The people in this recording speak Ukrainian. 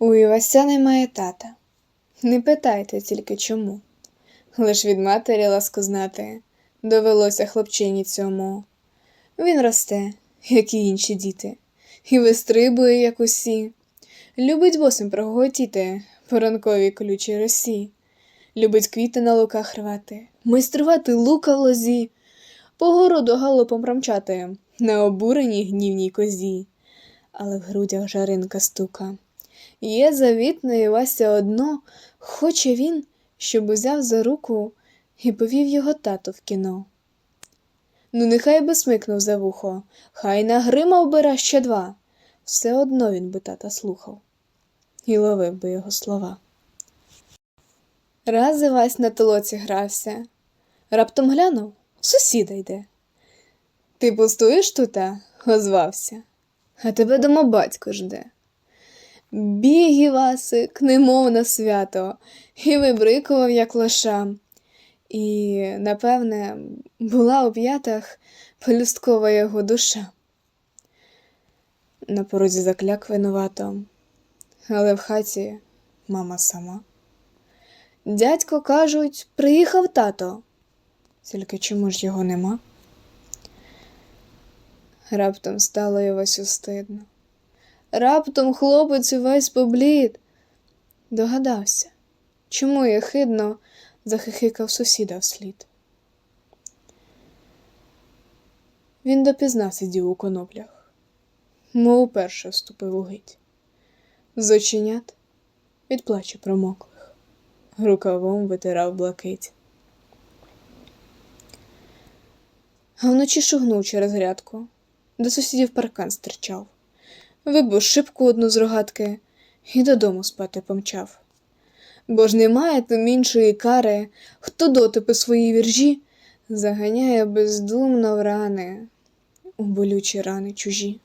У Івася немає тата. Не питайте тільки чому. Лиш від матері ласку знати довелося хлопчині цьому. Він росте, як і інші діти, і вистрибує, як усі. Любить босим проготіти по колючій росі. Любить квіти на луках рвати, майструвати лука в лозі, по городу галопом промчати на обуреній гнівній козі. Але в грудях жаринка стука. Є завітне Івася одно, хоче він, щоб узяв за руку і повів його тато в кіно. Ну, нехай би смикнув за вухо, хай на грима вбира ще два. Все одно він би тата слухав і ловив би його слова. Раз Івась на толоці грався, раптом глянув, сусіда йде. Ти пустуєш тута? озвався, а тебе дома батько жде. Біг Івасик, немов на свято, і вибрикував, як лоша. І, напевне, була у п'ятах пелюсткова його душа. На порозі закляк винувато, але в хаті мама сама. Дядько, кажуть, приїхав тато. Тільки чому ж його нема? Раптом стало Івасю стидно. Раптом хлопець увесь поблід. Догадався, чому я хидно захихикав сусіда вслід. Він допізнав сидів у коноплях, мов уперше вступив у гить. З від плачу промоклих, рукавом витирав блакить. А вночі шугнув через грядку, до сусідів паркан стирчав, вибив шибку одну з рогатки і додому спати помчав. Бо ж немає там іншої кари, хто дотипи свої віржі заганяє бездумно в рани, у болючі рани чужі.